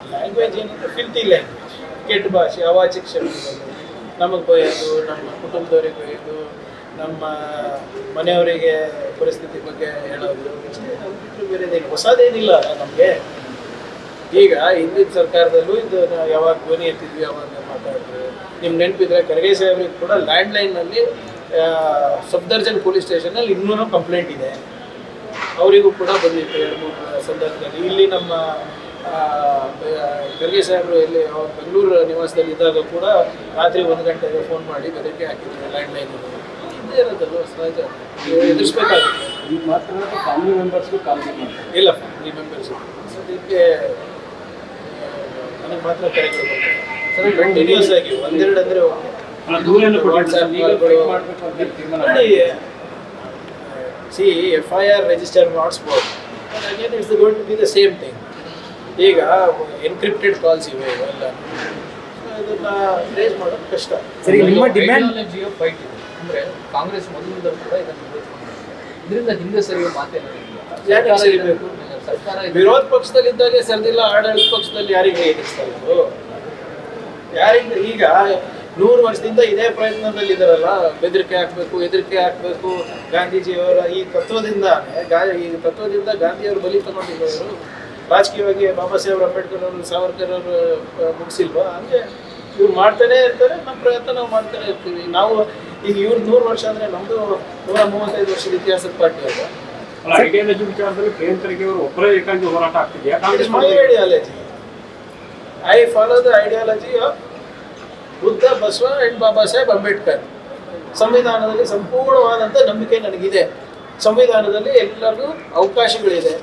Language ಏನಂದ್ರೆ ಫಿಲ್ತಿ language ಕೆಟ್ಟ ಭಾಷೆ ಅವಾಚಿಕ ಕ್ಷಮತೆಗಳು ನಮಗೆ ಬೈಯೋದು ನಮ್ಮ ಕುಟುಂಬದವ್ರಿಗೆ ಬೈಯೋದು ನಮ್ಮ ಮನೆಯವರಿಗೆ ಪರಿಸ್ಥಿತಿ ಬಗ್ಗೆ ಹೇಳೋದು ಅದು ಬಿಟ್ಟರೆ ಬೇರೆದೇನು ಹೊಸದೇನಿಲ್ಲ ನಮಗೆ. ಈಗ ಹಿಂದಿನ ಸರ್ಕಾರದಲ್ಲೂ ಇದು ಯಾವಾಗ ಧ್ವನಿ ಎತ್ತಿದ್ವಿ, ಯಾವಾಗ ಮಾತಾಡಿದ್ರು. ನಿಮ್ಗೆ ನೆನಪಿದ್ರೆ ಖರ್ಗೆ ಸಾಹೇಬ್ರಿಗೆ ಕೂಡ ಲ್ಯಾಂಡ್ಲೈನಲ್ಲಿ ಸಫ್ದರ್ಜನ್ ಪೊಲೀಸ್ ಸ್ಟೇಷನಲ್ಲಿ ಇನ್ನೂ ಕಂಪ್ಲೇಂಟ್ ಇದೆ. ಅವರಿಗೂ ಕೂಡ ಬಂದಿತ್ತು ಎರಡು ಮೂರು ಸಂದರ್ಭದಲ್ಲಿ. ಇಲ್ಲಿ ನಮ್ಮ ಖರ್ಗೆ ಸಾಹೇಬರು ಇಲ್ಲಿ ಅವ್ರು ಬೆಂಗಳೂರು ನಿವಾಸದಲ್ಲಿ ಇದ್ದಾಗ ಕೂಡ ರಾತ್ರಿ ಒಂದು ಗಂಟೆಗೆ ಫೋನ್ ಮಾಡಿ ಬೆದರಿಕೆ ಹಾಕಿದ್ರು ಲ್ಯಾಂಡ್ಲೈನ್ ಇದ್ದೇ ಇರೋದಲ್ವ ಸಹಜ? ನೀವು ಎದುರಿಸ್ಬೇಕಾಗುತ್ತೆ. ಮಾತ್ರ ಫ್ಯಾಮಿಲಿ ಮೆಂಬರ್ಸ್ಗೂ ಕಾಲ್ ಮಾಡ್ತಾರೆ ಇಲ್ಲ ಫ್ಯಾಮಿಲಿ ಮೆಂಬರ್ಸ್ ಸದ್ಯಕ್ಕೆ ನನಗೆ ಮಾತ್ರ ಕರೆಗಳು ಬರ್ತಾರೆ ಕಂಟಿನ್ಯೂಸ್ ಆಗಿ ಒಂದೆರಡು ಅಂದರೆ C F I R register ಮಾಡಿಸ್ಬೋದು it's going to be the same thing ಈಗ ಎನ್ಕ್ರಿಪ್ಟೆಡ್ ಕಾಲ್ಸ್ ಇವೆ ಇವೆಲ್ಲ. ಅದನ್ನ ರೇಸ್ ಮಾಡೋದು ಕಷ್ಟ. ಸರಿ ನಿಮ್ಮ ಡಿಮ್ಯಾಂಡ್ ಫೈಟ್ ಇದೆ. ಅಂದ್ರೆ ಕಾಂಗ್ರೆಸ್ ಮೊದಲಿಂದ ಕೂಡ ಇದನ್ನು. ಇದರಿಂದ ಹಿಂದೆ ಸರಿಯೋ ಮಾತೇನಿಲ್ಲ ಸರಿಬೇಕು? ಸರ್ಕಾರ ವಿರೋಧ ಪಕ್ಷದಲ್ಲಿದ್ದಾಗೆ ಸರಿಯಿಲ್ಲ ಆಡಳಿತ ಪಕ್ಷದಲ್ಲಿ ಯಾರಿಗೆ ಯಾರಿಂದ ಇದ್ರು ಯಾರಿಂದ ಈಗ ನೂರು ವರ್ಷದಿಂದ ಇದೇ ಪ್ರಯತ್ನದಲ್ಲಿ ಇದಾರಲ್ಲ ಬೆದರಿಕೆ ಹಾಕ್ಬೇಕು ಹೆದರಿಕೆ ಹಾಕ್ಬೇಕು ಗಾಂಧೀಜಿಯವರ ಈ ತತ್ವದಿಂದ ಈ ತತ್ವದಿಂದ ಗಾಂಧಿಯವರು ಬಲಿ ತಗೊಂಡಿರೋರು ರಾಜಕೀಯವಾಗಿ ಬಾಬಾ ಸಾಹೇಬ್ ಅಂಬೇಡ್ಕರ್ ಅವರು ಸಾವರ್ಕರ್ ಅವರು ಮುಗಿಸಿಲ್ವಾ? ಹಂಗೆ ಇವ್ರು ಮಾಡ್ತಾನೆ ಇರ್ತಾರೆ ನಮ್ಮ ಪ್ರಯತ್ನ ನಾವು ಮಾಡ್ತಾನೆ ಇರ್ತೀವಿ. ನಾವು ಈಗ ಇವ್ರು ನೂರು ವರ್ಷ ಅಂದರೆ ನಮ್ದು ನೂರ ಮೂವತ್ತೈದು ವರ್ಷದ ಇತಿಹಾಸದ ಪಾರ್ಟಿ ಅಲ್ಲ ಐಡಿಯಾಲಜಿ ವಿಚಾರದಲ್ಲಿ ಅವರು ಒಬ್ಬರೇ ಏಕಾಂಗಿ ಹೋರಾಟ ಆಗ್ತಿದೆಯಾ? It Congress my ideology. I follow the ideology of Buddha Basava and Baba Saheb Ambedkar. ಸಂವಿಧಾನದಲ್ಲಿ ಸಂಪೂರ್ಣವಾದಂಥ ನಂಬಿಕೆ ನನಗಿದೆ. ಸಂವಿಧಾನದಲ್ಲಿ ಎಲ್ಲರಿಗೂ ಅವಕಾಶಗಳಿದೆ.